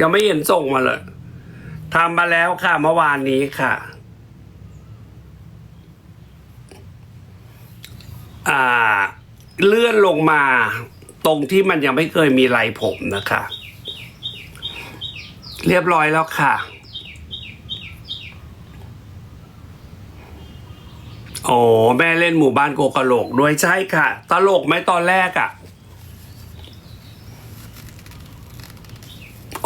ยังไม่เห็นส่งมาเลยทำมาแล้วค่ะเมื่อวานนี้ค่ะ อ่า เลื่อนลงมาตรงที่มันยังไม่เคยมีไรผมนะคะ เรียบร้อยแล้วค่ะ โอ้แม่เล่นหมู่บ้านโกกะโหลกด้วยใช่ค่ะ ตลกไหมตอนแรกอะ่ะ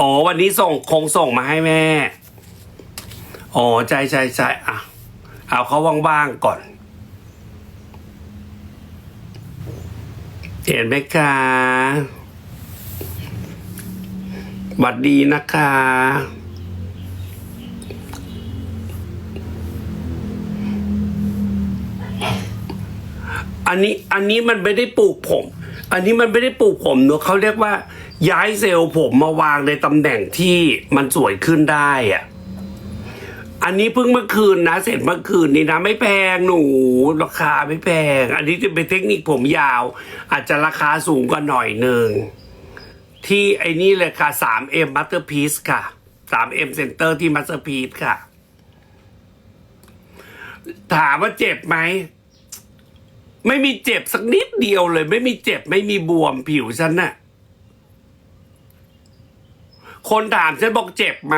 โอ้วันนี้ส่งคงส่งมาให้แม่โอ้ใจใจใจอะ เอาเขาว่างๆก่อน เห็นไหมคะหวัดดีนะคะอันนี้อันนี้มันไม่ได้ปลูกผม อันนี้มันไม่ได้ปลูกผมเนอะเขาเรียกว่า ย้ายเซลล์ผมมาวางในตำแหน่งที่มันสวยขึ้นได้อะอันนี้เพิ่งเมื่อคืนนะ เสร็จเมื่อคืนนี้นะ ไม่แพงหนูราคาไม่แพง อันนี้จะเป็นเทคนิคผมยาว อาจจะราคาสูงกว่าหน่อยหนึ่ง ที่ไอ้นี่เลยค่ะ 3M Masterpiece ค่ะ 3M Center ที่ Masterpiece ค่ะ ถามว่าเจ็บไหม ไม่มีเจ็บสักนิดเดียวเลย ไม่มีเจ็บไม่มีบวมผิวฉันน่ะ คนถามฉันบอกเจ็บไหม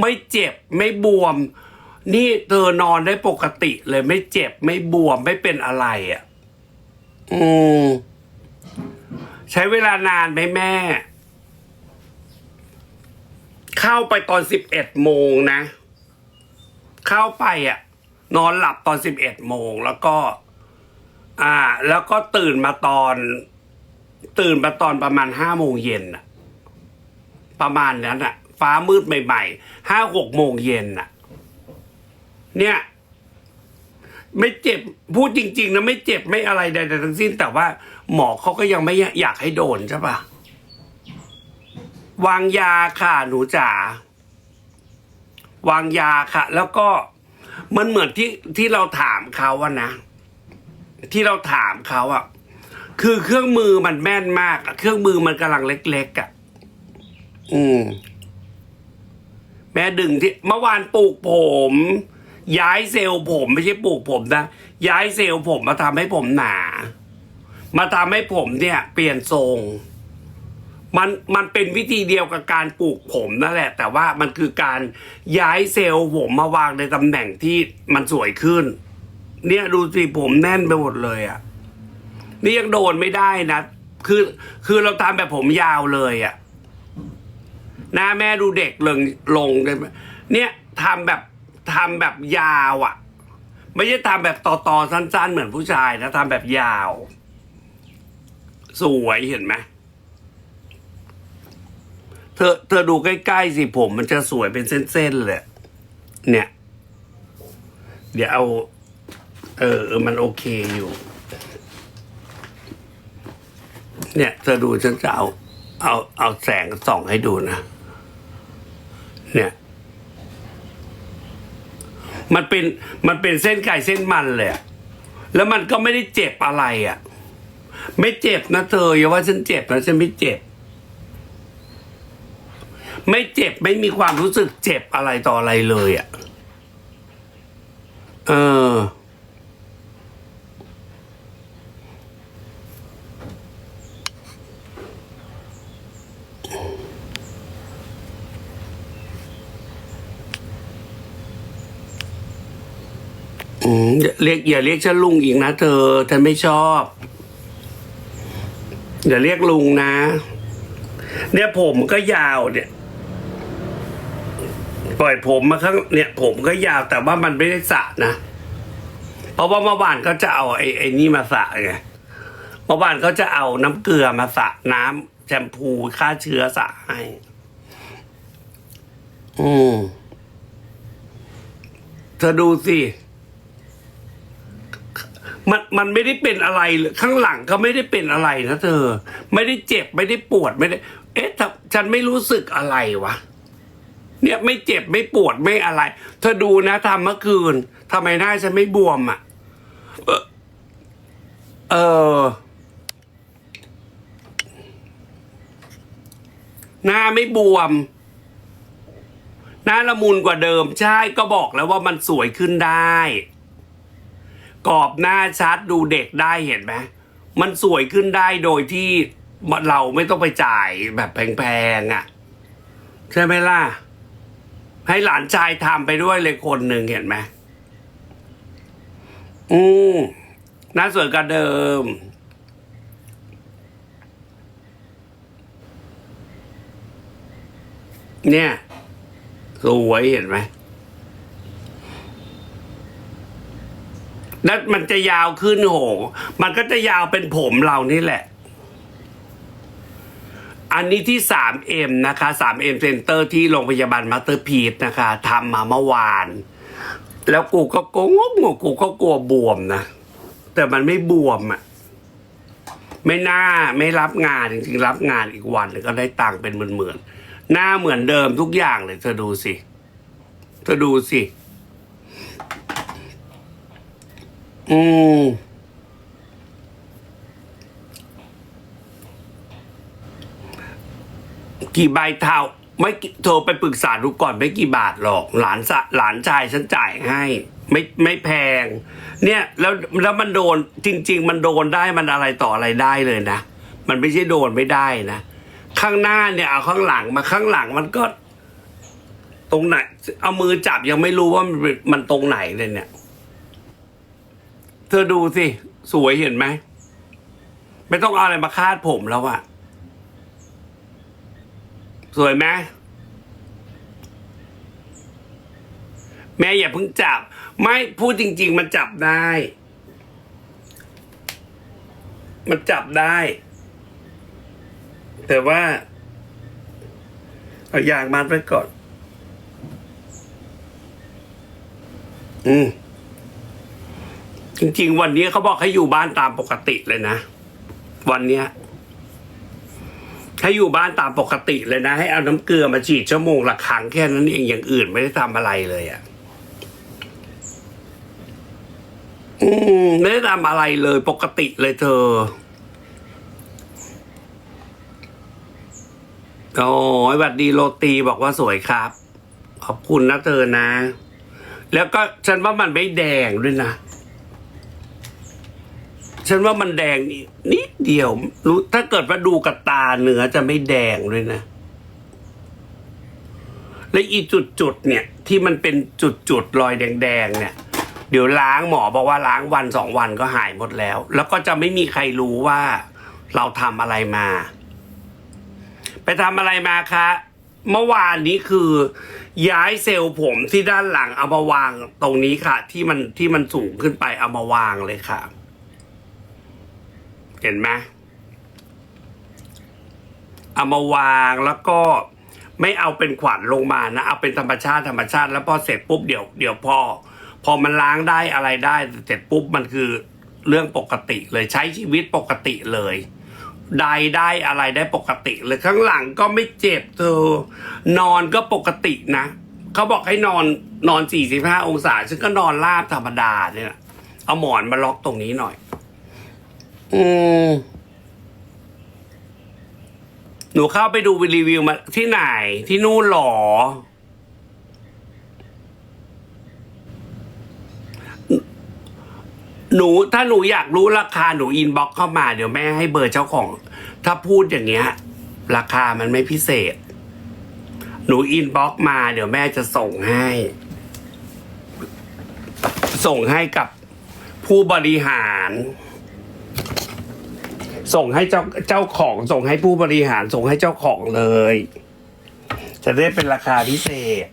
ไม่เจ็บไม่บวม นี่เธอนอนได้ปกติเลยไม่เจ็บไม่บวมไม่เป็นอะไรอะ อืมใช้เวลานานไหมแม่ เข้าไปตอนสิบเอ็ดโมงนะ เข้าไปอะ นอนหลับตอนสิบเอ็ดโมงแล้วก็ อ่า แล้วก็ตื่นมาตอน ตื่นมาตอนประมาณห้าโมงเย็นน่ะ ประมาณนั้นน่ะฟ้ามืดใหม่ๆห้าหกโมงเย็นน่ะเนี่ย ไม่เจ็บพูดจริง ๆนะไม่เจ็บไม่อะไรใดๆทั้งสิ้น แต่ว่าหมอเขาก็ยังไม่อยากให้โดนใช่ปะวางยาค่ะหนูจ๋าวางยาค่ะ แล้วก็มันเหมือนที่ที่เราถามเขาอะนะ ที่เราถามเขาอะคือเครื่องมือมันแม่นมากเครื่องมือมันกำลังเล็ก ๆอะ อืม แม่ดึงที่เมื่อวานปลูกผม ย้ายเซลล์ผมไม่ใช่ปลูกผมนะย้ายเซลล์ผมมาทำให้ผมหนา มาทำให้ผมเนี่ย เปลี่ยนทรง มันมันเป็นวิธีเดียวกับการปลูกผมนั่นแหละ แต่ว่ามันคือการย้ายเซลล์ผมมาวางในตำแหน่งที่มันสวยขึ้น เนี่ยดูสิผมแน่นไปหมดเลยอะ่ะนี่ยังโดนไม่ได้นะ คือ คือเราทำแบบผมยาวเลยอะ่ะ หน้าแม่ดูเด็กลงลงเลยเนี่ยทำแบบทำแบบยาวอะ่ะ ไม่ใช่ทำแบบต่อๆสั้น ๆ เหมือนผู้ชายนะทำแบบยาว สวยเห็นไหมเธอเธอดูใกล้ ๆ สิผม มันจะสวยเป็นเส้นๆเลยเนี่ย เดี๋ยวเอา เออ มันโอเคอยู่ เนี่ย เธอดูฉันจะเอา เอาเอาแสงส่องให้ดูนะ เนี่ย มันเป็นมันเป็นเส้นไก่เส้นมันเลยแล้วมันก็ไม่ได้เจ็บอะไรอะ ไม่เจ็บนะเธออย่าว่าฉันเจ็บนะฉันไม่เจ็บ ไม่เจ็บไม่มีความรู้สึกเจ็บอะไรต่ออะไรเลยอะ เออ อืมอย่าเรียกอย่าเรียกฉันลุงอีกนะเธอฉันไม่ชอบ อย่าเรียกลุงนะ เนี่ยผมก็ยาวเนี่ย ปล่อยผมมาข้างเนี่ย ผมก็ยาวแต่ว่ามันไม่ได้สระนะเพราะว่าเมื่อวานเขาจะเอาไอ้ไอ้นี่มาสระไงเมื่อวานเขาจะเอาน้ำเกลือมาสระน้ำแชมพูฆ่าเชื้อสระให้อืมเธอดูสิ มันมันไม่ได้เป็นอะไรเลยข้างหลังก็ไม่ได้เป็นอะไรนะเธอ ไม่ได้เจ็บไม่ได้ปวดไม่ได้ เอ๊ะฉันไม่รู้สึกอะไรวะเนี่ยไม่เจ็บไม่ปวดไม่อะไร เธอดูนะทำเมื่อคืนทำไมหน้าฉันไม่บวมอะเออหน้าไม่บวม หน้าละมุนกว่าเดิมใช่ก็บอกแล้วว่ามันสวยขึ้นได้ กรอบหน้าชัดดูเด็กได้เห็นไหมมันสวยขึ้นได้โดยที่เราไม่ต้องไปจ่ายแบบแพงๆอะ่ะ ใช่ไหมล่ะ ให้หลานชายทำไปด้วยเลยคนหนึ่งเห็นไหมอืมน้าสวยกว่าเดิม เนี่ย สวยเห็นไหม แล้วมันจะยาวขึ้นโหมันก็จะยาวเป็นผมเรานี่แหละ อันนี้ที่ 3M นะคะ 3M Center ที่โรงพยาบาลมาสเตอร์พีทนะคะทำมาเมื่อวาน แล้วกูก็โกงงกูก็กลัวบวมนะ แต่มันไม่บวมอะไม่น่าไม่รับงานจริงๆรับงานอีกวันก็ได้ตังค์เป็นหมื่นๆหน้าเหมือนเดิมทุกอย่างเลยเธอดูสิ เธอดูสิ อืมกี่ใบเท่า ไม่โทรไปปรึกษาดูก่อนไม่กี่บาทหรอก หลานสะหลานชายฉันจ่ายให้ ไม่ไม่แพง เนี่ย แล้วแล้วมันโดนจริง ๆ มันโดนได้มันอะไรต่ออะไรได้เลยนะ มันไม่ใช่โดนไม่ได้นะ ข้างหน้าเนี่ยเอาข้างหลังมาข้างหลังมันก็ ตรงไหน เอามือจับยังไม่รู้ว่ามันมันตรงไหนเลยเนี่ย เธอดูสิ สวยเห็นไหม ไม่ต้องเอาอะไรมาคาดผมแล้วอะสวยไหมแม่อย่าเพิ่งจับ ไม่พูดจริง ๆ มันจับได้ มันจับได้ แต่ว่า เอาอยางมัดไว้ก่อน อืม จริง ๆ วันนี้เขาบอกให้อยู่บ้านตามปกติเลยนะ วันเนี้ยให้อยู่บ้านตามปกติเลยนะ ให้เอาน้ำเกลือมาฉีดชั่วโมงละครั้งแค่นั้นเองอย่างอื่นไม่ได้ทำอะไรเลยอะ่ะอืมไม่ได้ทำอะไรเลยปกติเลยเธอโอ้ยบัดดีโรตีบอกว่าสวยครับ ขอบคุณนะเธอนะ แล้วก็ฉันว่ามันไม่แดงด้วยนะ ฉันว่ามันแดงนิดเดียว รู้ถ้าเกิดว่าดูกับตาเนื้อจะไม่แดงด้วยนะ และอีจุดๆเนี่ย ที่มันเป็นจุดๆรอยแดงๆเนี่ย เดี๋ยวล้างหมอบอกว่าล้างวันสองวันก็หายหมดแล้ว แล้วก็จะไม่มีใครรู้ว่าเราทำอะไรมา ไปทำอะไรมาคะ เมื่อวานนี้คือ ย้ายเซลล์ผมที่ด้านหลังเอามาวางตรงนี้ค่ะ ที่มันที่มันสูงขึ้นไปเอามาวางเลยค่ะ เห็นไหมเอามาวางแล้วก็ไม่เอาเป็นขวัญลงมานะ เอาเป็นธรรมชาติธรรมชาติ แล้วพอเสร็จปุ๊บเดี๋ยวเดี๋ยวพอ พอมันล้างได้อะไรได้เสร็จปุ๊บมันคือเรื่องปกติเลยใช้ชีวิตปกติเลยใดได้อะไรได้ปกติเลยข้างหลังก็ไม่เจ็บเธอนอนก็ปกตินะเขาบอกให้นอนนอน 45 องศาฉันก็นอนราบธรรมดาเนี่ยเอาหมอนมาล็อกตรงนี้หน่อย อืม หนูเข้าไปดูรีวิวมาที่ไหน ที่นู่นหรอ หนูถ้าหนูอยากรู้ราคาหนูอินบ็อกเข้ามาเดี๋ยวแม่ให้เบอร์เจ้าของ ถ้าพูดอย่างเงี้ย ราคามันไม่พิเศษ หนูอินบ็อกมาเดี๋ยวแม่จะส่งให้ ส่งให้กับผู้บริหาร ส่งให้เจ้าเจ้าของส่งให้ผู้บริหารส่งให้เจ้าของเลย จะได้เป็นราคาพิเศษ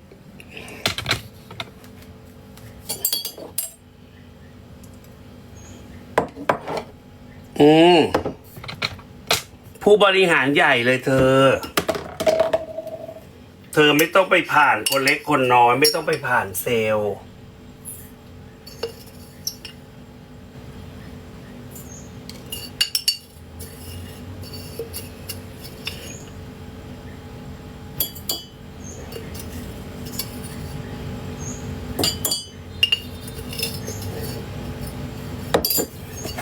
อืมผู้บริหารใหญ่เลยเธอ เธอไม่ต้องไปผ่านคนเล็กคนน้อย ไม่ต้องไปผ่านเซลล์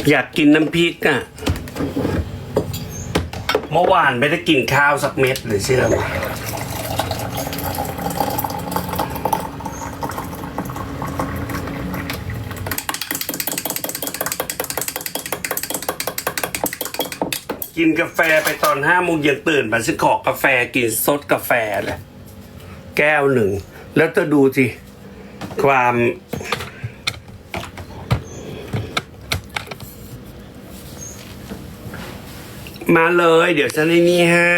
อยากกินน้ำพริกอะ เมื่อวานไม่ได้กินข้าวสักเม็ดเลยเชื่อไหม กินกาแฟไปตอนห้าโมงเย็นตื่นมาฉันขอกาแฟกินซดกาแฟเลยแก้วหนึ่ง แล้วจะดูสิ ความมาเลย เดี๋ยวฉันไอ้นี่ให้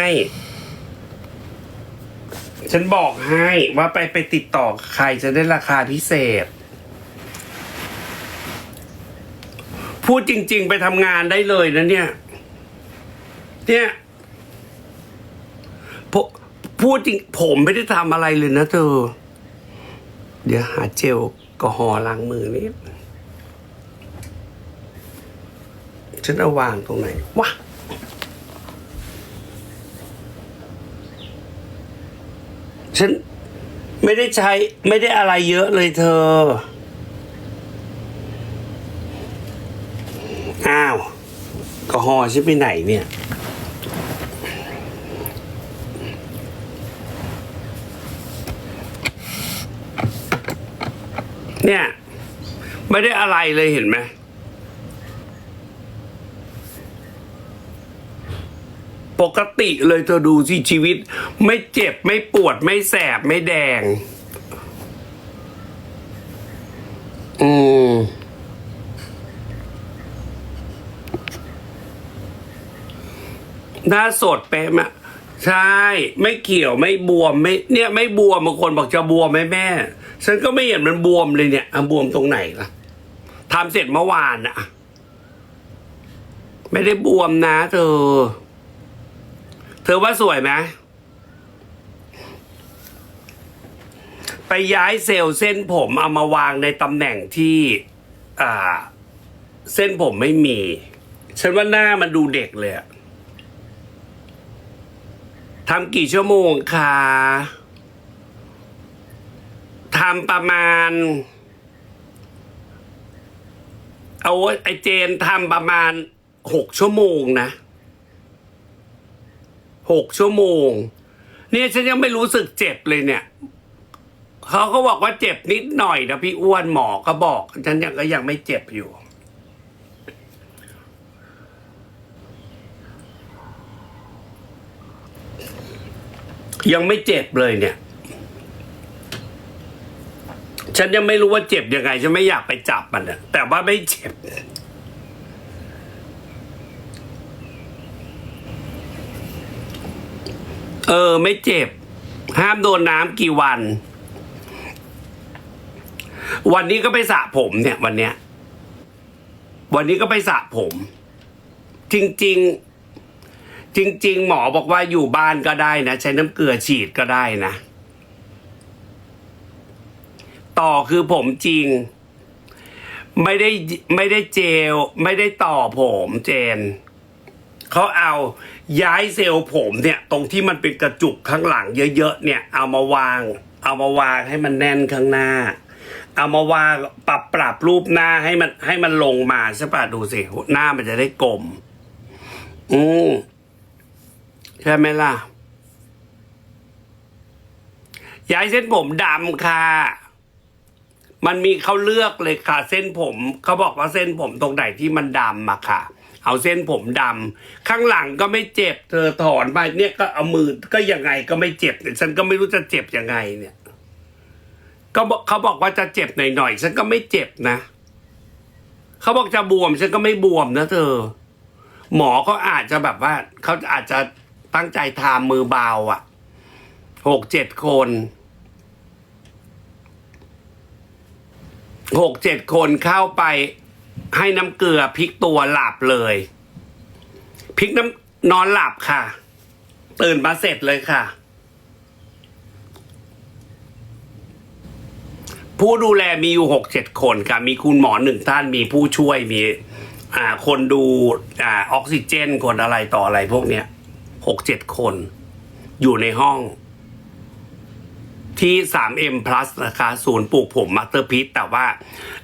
ฉันบอกให้ว่าไปไปติดต่อใครจะได้ราคาพิเศษ พูดจริง ๆ ไปทำงานได้เลยนะเนี่ย เนี่ยพพูดจริงผมไม่ได้ทำอะไรเลยนะเธอ เดี๋ยวหาเจลกอฮอล์ล้างมือนิดฉันเอาวางตรงไหนวะฉันไม่ได้ใช้ไม่ได้อะไรเยอะเลยเธอ อ้าวกอฮอล์ฉันไปไหนเนี่ย เนี่ย ไม่ได้อะไรเลยเห็นไหมปกติเลยเธอดูสิชีวิต ไม่เจ็บไม่ปวดไม่แสบไม่แดง อืมหน้าสดเป๊ะมะ ใช่ ไม่เกี่ยวไม่บวมไม่เนี่ยไม่บวมบางคนบอกจะบวมไหมแม่ ฉันก็ไม่เห็นมันบวมเลยเนี่ยอะบวมตรงไหนล่ะทำเสร็จเมื่อวานอะไม่ได้บวมนะเธอ เธอว่าสวยไหมไปย้ายเซลล์เส้นผมเอามาวางในตำแหน่งที่อ่าเส้นผมไม่มี ฉันว่าหน้ามันดูเด็กเลยอะ ทำกี่ชั่วโมงคะทำประมาณ เอาไอเจนทำประมาณหกชั่วโมงนะหกชั่วโมง เนี่ยฉันยังไม่รู้สึกเจ็บเลยเนี่ยเขาก็บอกว่าเจ็บนิดหน่อยนะพี่อ้วนหมอก็บอกฉันยังก็ยังไม่เจ็บอยู่ ยังไม่เจ็บเลยเนี่ย ฉันยังไม่รู้ว่าเจ็บยังไง ฉันไม่อยากไปจับมันอะแต่ว่าไม่เจ็บ เออ ไม่เจ็บ ห้ามโดนน้ำกี่วัน วันนี้ก็ไปสระผมเนี่ย วันเนี้ย วันนี้ก็ไปสระผม จริง ๆ จริง ๆ หมอบอกว่าอยู่บ้านก็ได้นะ ใช้น้ำเกลือฉีดก็ได้นะ ต่อคือผมจริง ไม่ได้ไม่ได้เจล ไม่ได้ต่อผมเจนเขาเอาย้ายเซลล์ผมเนี่ย ตรงที่มันเป็นกระจุกข้างหลังเยอะๆเนี่ย เอามาวาง เอามาวางให้มันแน่นข้างหน้า เอามาวางปรับปรับรูปหน้าให้มันให้มันลงมาใช่ปะดูสิหน้ามันจะได้กลม อืม ใช่ไหมล่ะ ย้ายเส้นผมดำค่ะ มันมีเขาเลือกเลยค่ะ เส้นผมเขาบอกว่าเส้นผมตรงไหนที่มันดำอะค่ะ เอาเส้นผมดำข้างหลังก็ไม่เจ็บ เธอถอนไปเนี่ยก็เอามือก็ยังไงก็ไม่เจ็บเนี่ยฉันก็ไม่รู้จะเจ็บยังไงเนี่ยก็เขาบอกว่าจะเจ็บหน่อยๆฉันก็ไม่เจ็บนะเขาบอกจะบวมฉันก็ไม่บวมนะเธอ หมอเขาอาจจะแบบว่าเขาอาจจะ ตั้งใจทามือเบาอะหกเจ็ดคนหกเจ็ดคนเข้าไปให้น้ำเกลือพลิกตัวหลับเลยพลิกน้ำนอนหลับค่ะ ตื่นมาเสร็จเลยค่ะ ผู้ดูแลมีอยู่หกเจ็ดคนค่ะ มีคุณหมอหนึ่งท่านมีผู้ช่วยมี อ่าคนดูอ่าออกซิเจนคนอะไรต่ออะไรพวกเนี้ย หกเจ็ดคน อยู่ในห้อง ที่ 3M plus นะคะศูนย์ปลูกผมมาสเตอร์พีทแต่ว่า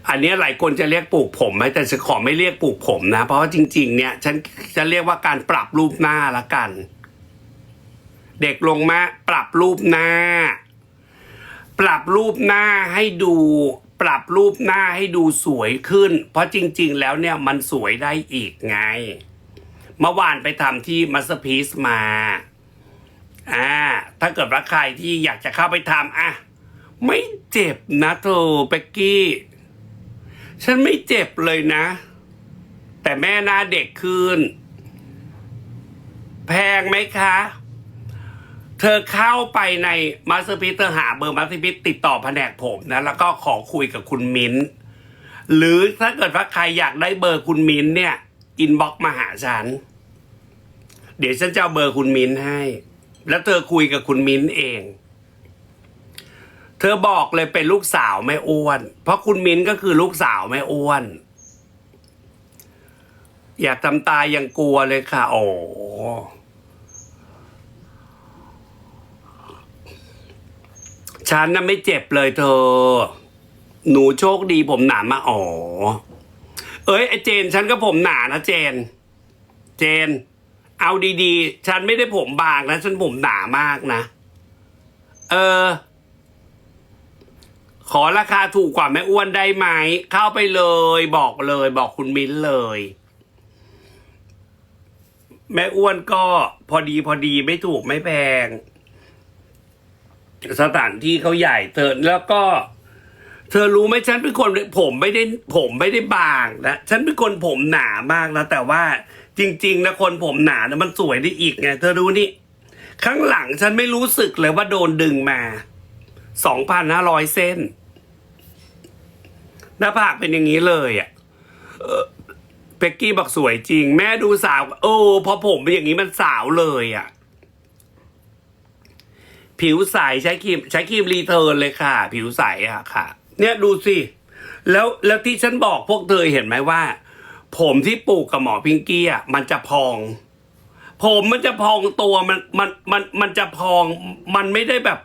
อันนี้หลายคนจะเรียกปลูกผมไหมแต่ฉันขอไม่เรียกปลูกผมนะ เพราะว่าจริง ๆ เนี่ย ฉันจะเรียกว่าการปรับรูปหน้าละกัน เด็กลงมาปรับรูปหน้า ปรับรูปหน้าให้ดูปรับรูปหน้าให้ดูสวยขึ้น เพราะจริง ๆ แล้วเนี่ยมันสวยได้อีกไง เมื่อวานไปทำที่มัสพีซมา อ่า ถ้าเกิดว่าใครที่อยากจะเข้าไปทำอะ ไม่เจ็บนะเธอเป็กกี้ ฉันไม่เจ็บเลยนะ แต่แม่หน้าเด็กขึ้นแพงไหมคะ เธอเข้าไปในมาสเตอร์พิเธอหาเบอร์มาสเตอร์พิติดต่อแผนกผมนะ แล้วก็ขอคุยกับคุณมิ้น หรือถ้าเกิดว่าใครอยากได้เบอร์คุณมิ้นเนี่ย อินบ็อกมาหาฉัน เดี๋ยวฉันจะเอาเบอร์คุณมิ้นให้ แล้วเธอคุยกับคุณมิ้นเอง เธอบอกเลยเป็นลูกสาวแม่อ้วน เพราะคุณมิ้นก็คือลูกสาวแม่อ้วน อย่าทำตายังกลัวเลยค่ะ โอ้ฉันน่ะไม่เจ็บเลยเธอ หนูโชคดีผมหนามาอ๋อ เอ้ยไอเจน ฉันก็ผมหนานะเจน เจน เอาดีๆ ฉันไม่ได้ผมบางนะฉันผมหนามากนะ เออ ขอราคาถูกกว่าแม่อ้วนได้ไหม เข้าไปเลย บอกเลย บอกคุณมิ้นเลย แม่อ้วนก็พอดีพอดีไม่ถูกไม่แพง สถานที่เขาใหญ่เธอแล้วก็ เธอรู้ไหมฉันเป็นคนผมไม่ได้ผมไม่ได้บางนะฉันเป็นคนผมหนามากนะแต่ว่าจริง ๆนะคนผมหนานะมันสวยได้อีกไง เธอดูนี่ ข้างหลังฉันไม่รู้สึกเลยว่าโดนดึงมาสองพันห้าร้อยเส้น หน้าผากเป็นอย่างนี้เลยอะเออเป็กกี้บอกสวยจริง แม่ดูสาว โอ้พอผมเป็นอย่างนี้มันสาวเลยอะ ผิวใสใช้ครีมใช้ครีมรีเทิร์นเลยค่ะ ผิวใสอะค่ะ เนี่ยดูสิ แล้วแล้วที่ฉันบอกพวกเธอเห็นไหมว่า ผมที่ปลูกกับหมอพิงกี้อะมันจะพอง ผมมันจะพองตัวมันมันมันมันจะพอง มันไม่ได้แบบ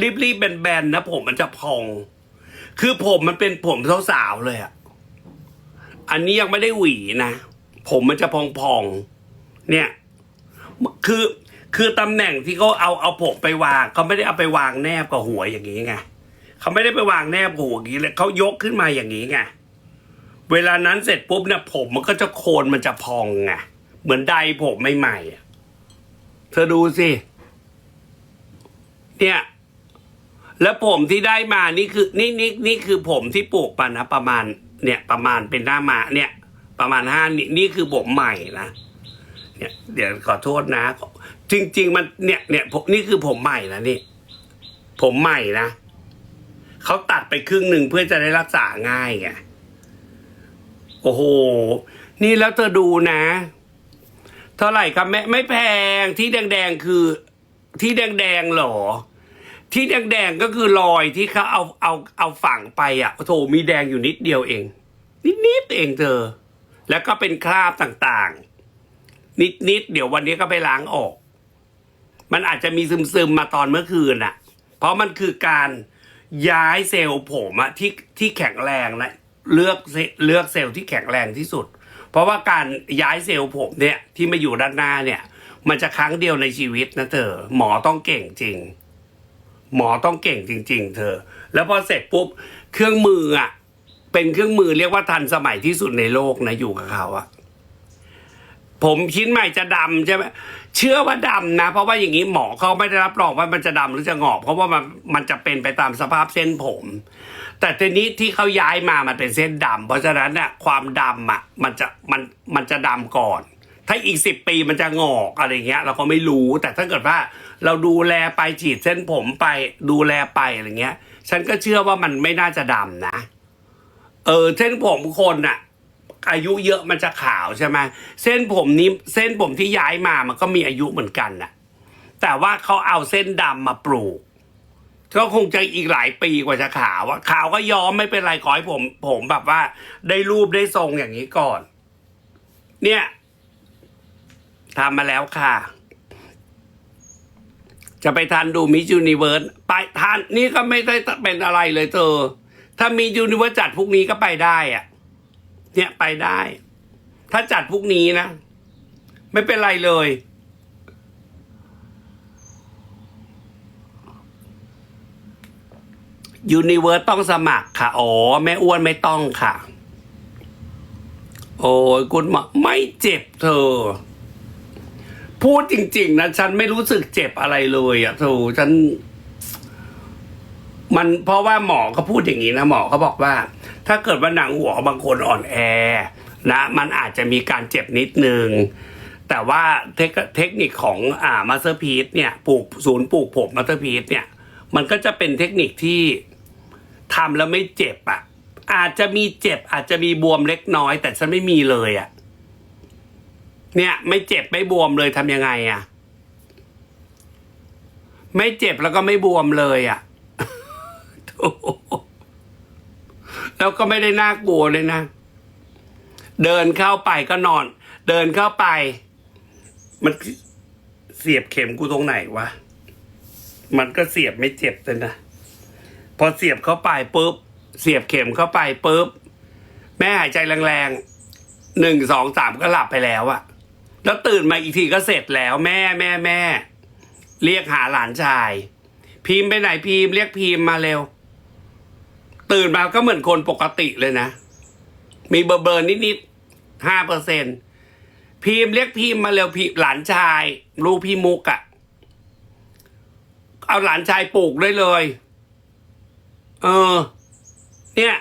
รีบรีบแบนๆนะผมมันจะพอง คือผมมันเป็นผมสาวๆเลยอะอันนี้ยังไม่ได้หวีนะผมมันจะพองๆเนี่ย คือคือตำแหน่งที่เขาเอาเอาผมไปวางเขาไม่ได้เอาไปวางแนบกับหัวอย่างนี้ไง เขาไม่ได้ไปวางแนบหัวอย่างนี้เลยเขายกขึ้นมาอย่างนี้ไงเวลานั้นเสร็จปุ๊บเนี่ยผมมันก็จะโคนมันจะพองไงเหมือนไดผมใหม่ๆอะเธอดูสิ เนี่ย แล้วผมที่ได้มานี่คือ นี่นี่นี่คือผมที่ปลูกมานะประมาณ เนี่ย ประมาณเป็นหน้ามาเนี่ย ประมาณห้านี่นี่คือผมใหม่นะเนี่ยเดี๋ยวขอโทษนะ จริง ๆ มันเนี่ยเนี่ยผมนี่คือผมใหม่นะนี่ ผมใหม่นะ เขาตัดไปครึ่งหนึ่งเพื่อจะได้รักษาง่ายไงโอ้โห นี่แล้วเธอดูนะ เท่าไหร่ครับแม่ไม่แพงที่แดงๆคือที่แดงๆเหรอ ที่แดงๆก็คือรอยที่เขาเอาเอาเอาฝังไปอะโถมีแดงอยู่นิดเดียวเอง นิดๆเองเธอ แล้วก็เป็นคราบต่างๆ นิดๆเดี๋ยววันนี้ก็ไปล้างออก มันอาจจะมีซึมๆมาตอนเมื่อคืนน่ะ เพราะมันคือการ ย้ายเซลล์ผมอะที่ที่แข็งแรงนะเลือกเลือกเซลล์ที่แข็งแรงที่สุด เพราะว่าการย้ายเซลล์ผมเนี่ยที่มาอยู่ด้านหน้าเนี่ย มันจะครั้งเดียวในชีวิตนะเธอหมอต้องเก่งจริง หมอต้องเก่งจริง ๆ เธอ แล้วพอเสร็จปุ๊บเครื่องมืออะเป็นเครื่องมือเรียกว่าทันสมัยที่สุดในโลกนะอยู่กับเขาอะผมชิ้นใหม่จะดำใช่ไหม เชื่อว่าดำนะ เพราะว่าอย่างนี้หมอเขาไม่ได้รับรองว่ามันจะดำหรือจะงอก เพราะว่ามันมันจะเป็นไปตามสภาพเส้นผม แต่ทีนี้ที่เขาย้ายมามันเป็นเส้นดำเพราะฉะนั้นเนี่ยความดำอะมันจะมันมันจะดำก่อน ถ้าอีกสิบปีมันจะงอกอะไรเงี้ย เราก็ไม่รู้แต่ถ้าเกิดว่าเราดูแลไปฉีดเส้นผมไปดูแลไปอะไรเงี้ย ฉันก็เชื่อว่ามันไม่น่าจะดำนะ เออเส้นผมคนน่ะ อายุเยอะมันจะขาวใช่ไหมเส้นผมนี้เส้นผมที่ย้ายมามันก็มีอายุเหมือนกันน่ะ แต่ว่าเขาเอาเส้นดำมาปลูกก็คงจะอีกหลายปีกว่าจะขาวอะขาวก็ยอมไม่เป็นไรขอให้ผม ผมแบบว่า ได้รูปได้ทรงอย่างนี้ก่อน เนี่ยทำมาแล้วค่ะ จะไปทันดูมิจูนิเวิร์สไปทันนี่ก็ไม่ได้เป็นอะไรเลยเธอถ้ามียูนิเวิร์สจัดพรุ่งนี้ก็ไปได้อะ เนี่ยไปได้ ถ้าจัดพรุ่งนี้นะ ไม่เป็นไรเลย ยูนิเวิร์สต้องสมัครค่ะ อ๋อ แม่อ้วนไม่ต้องค่ะ โอ้ยคุณหมอไม่เจ็บเธอ พูดจริง ๆ นะ ฉันไม่รู้สึกเจ็บอะไรเลยอะทูฉัน มันเพราะว่าหมอเขาพูดอย่างนี้นะ หมอเขาบอกว่า ถ้าเกิดว่าหนังหัวบางคนอ่อนแอนะมันอาจจะมีการเจ็บนิดนึง แต่ว่าเทคนิคของอ่ามาสเตอร์พีซเนี่ยปลูกศูนย์ปลูกผมมาสเตอร์พีซเนี่ยมันก็จะเป็นเทคนิคที่ทำแล้วไม่เจ็บอะ อาจจะมีเจ็บ อาจจะมีบวมเล็กน้อย แต่ฉันไม่มีเลยอะเนี่ย ไม่เจ็บไม่บวมเลยทำยังไงอะ ไม่เจ็บแล้วก็ไม่บวมเลยอะ แล้วก็ไม่ได้น่ากลัวเลยนะ เดินเข้าไปก็นอน เดินเข้าไป มันเสียบเข็มกูตรงไหนวะ มันก็เสียบไม่เจ็บเลยนะ พอเสียบเข้าไปปุ๊บ เสียบเข็มเข้าไปปุ๊บ แม่หายใจแรงๆหนึ่งสองสามก็หลับไปแล้วอะแล้วตื่นมาอีกทีก็เสร็จแล้วแม่แม่แม่ เรียกหาหลานชาย พิมพ์ไปไหนพิมพ์เรียกพิมพ์มาเร็ว ตื่นมาก็เหมือนคนปกติเลยนะ มีเบอร์เบอร์นิดๆห้าเปอร์เซ็นพิมพ์เรียกพิมพ์มาเร็วพิมหลานชายลูกพี่มุกอะ่ะ เอาหลานชายปลูกได้เลย เออ เนี่ย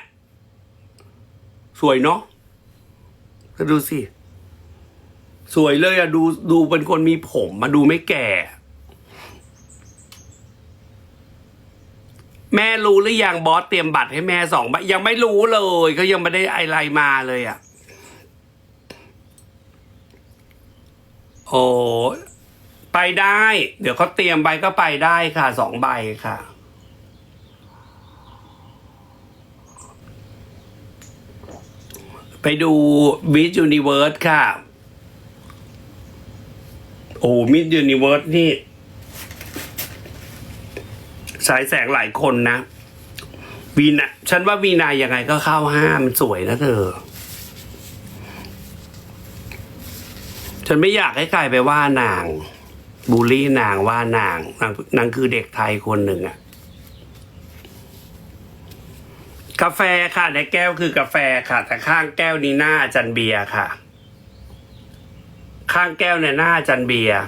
สวยเนาะก็ดูสิ สวยเลยอะดูดูเป็นคนมีผมมาดูไม่แก่ แม่รู้หรือยังบอสเตรียมบัตรให้แม่สองใบยังไม่รู้เลยเขายังไม่ได้อะไรมาเลยอะ่ะ โอ้ไปได้ เดี๋ยวเขาเตรียมใบก็ไปได้ค่ะสองใบค่ะ ไปดูมิส s u นิเวิร์สค่ะ โอ้มิส s u นิเวิร์สนี่ สายแสงหลายคนนะวีนาฉันว่าวีนายังไงก็เข้าห้ามันสวยนะเธอ ฉันไม่อยากให้ใครไปว่านาง บูลลี่นางว่านางนางนางคือเด็กไทยคนหนึ่งอะกาแฟค่ะในแก้วคือกาแฟค่ะ แต่ข้างแก้วนี้หน้าจันเบียร์ค่ะ ข้างแก้วเนี่ยหน้าอาจันเบียร์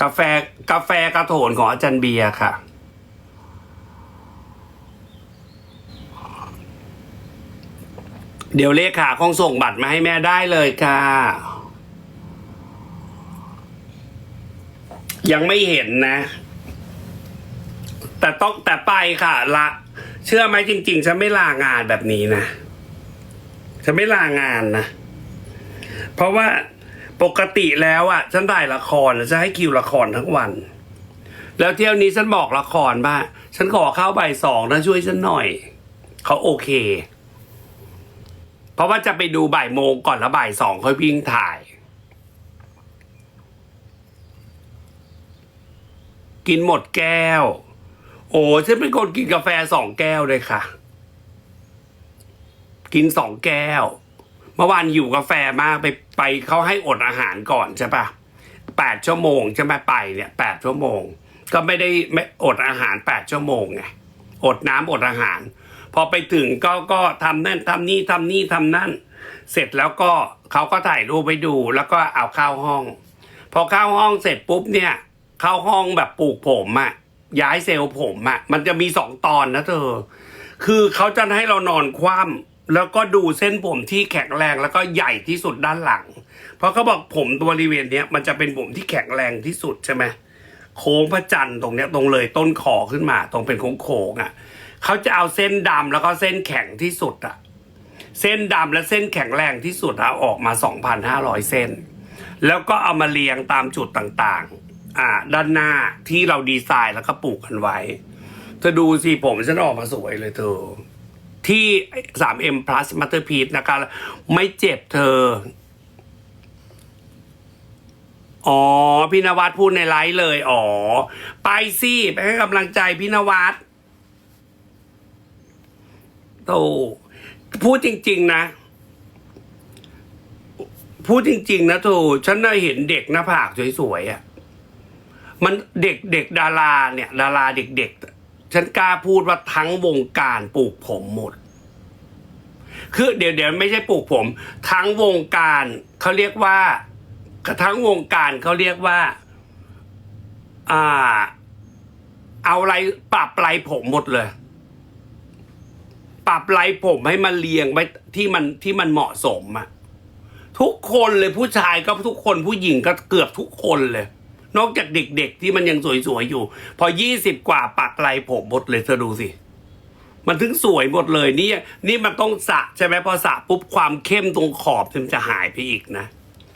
กาแฟกาแฟกระโถนของอาจารย์เบียร์ค่ะ เดี๋ยวเลขาคงส่งบัตรมาให้แม่ได้เลยค่ะ ยังไม่เห็นนะ แต่ต้องแต่ไปค่ะ ละ เชื่อไหมจริง ๆ ฉันไม่ลางานแบบนี้นะ ฉันไม่ลางานนะ เพราะว่าปกติแล้วอะ ฉันถ่ายละครจะให้คิวละครทั้งวัน แล้วเที่ยวนี้ฉันบอกละครว่าฉันขอเข้าใบสองนะช่วยฉันหน่อย เขาโอเค เพราะว่าจะไปดูบ่ายโมงก่อนแล้วบ่ายสองค่อยวิ่งถ่าย กินหมดแก้ว โอ้ฉันเป็นคนกินกาแฟสองแก้วเลยค่ะ กินสองแก้ว เมื่อวานอยู่กาแฟมากไปไปเขาให้อดอาหารก่อนใช่ปะแปดชั่วโมงใช่ไหมไปเนี่ยแปดชั่วโมง ก็ไม่ได้ไม่อดอาหารแปดชั่วโมงไงอดน้ำอดอาหาร พอไปถึงก็ก็ทำนั่นทำนี่ทำนี่ทำนั่น เสร็จแล้วก็เขาก็ถ่ายรูปไปดู แล้วก็เอาเข้าห้อง พอเข้าห้องเสร็จปุ๊บเนี่ย เข้าห้องแบบปลูกผมอะย้ายเซลล์ผมอะมันจะมีสองตอนนะเธอ คือเขาจะให้เรานอนคว่ำแล้วก็ดูเส้นผมที่แข็งแรงแล้วก็ใหญ่ที่สุดด้านหลัง เพราะเขาบอกผมตัวบริเวณเนี้ยมันจะเป็นผมที่แข็งแรงที่สุดใช่ไหมโค้งพระจันทร์ตรงเนี้ยตรงเลยต้นคอขึ้นมา ตรงเป็นโค้งๆอะ เขาจะเอาเส้นดำแล้วก็เส้นแข็งที่สุดอะเส้นดำและเส้นแข็งแรงที่สุดเอาออกมา 2,500 เส้น แล้วก็เอามาเรียงตามจุดต่างๆ อ่า ด้านหน้าที่เราดีไซน์แล้วก็ปลูกกันไว้เธอดูสิผมฉันออกมาสวยเลยเธอ ที่ 3M Plus Masterpiece นะคะไม่เจ็บเธอ อ๋อ พี่นวัดพูดในไลฟ์เลย อ๋อ ไปสิ ไปให้กำลังใจพี่นวัด โตพูดจริง ๆ นะ พูดจริง ๆ นะโตฉันได้เห็นเด็กหน้าผากสวยๆอะ่ะมันเด็กเด็กดาราเนี่ย ดาราเด็ก ๆ ฉันกล้าพูดว่าทั้งวงการปลูกผมหมด คือเดี๋ยวเดี๋ยวไม่ใช่ปลูกผม ทั้งวงการเขาเรียกว่าทั้งวงการเขาเรียกว่า อ่า เอาอะไรปรับไรผมหมดเลย ปรับไรผมให้มันเรียงไว้ที่มันที่มันเหมาะสมอะทุกคนเลยผู้ชายก็ทุกคนผู้หญิงก็เกือบทุกคนเลย นอกจากเด็กๆ ที่มันยังสวยๆอยู่ พอยี่สิบกว่าปักไรผมหมดเลยเธอดูสิมันถึงสวยหมดเลยนี่นี่มันต้องสะใช่ไหมพอสะปุ๊บความเข้มตรงขอบมันจะหายไปอีกนะ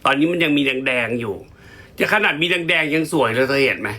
ตอนนี้มันยังมีแดงๆอยู่ จะขนาดมีแดงๆยังสวยเลยเธอเห็นไหม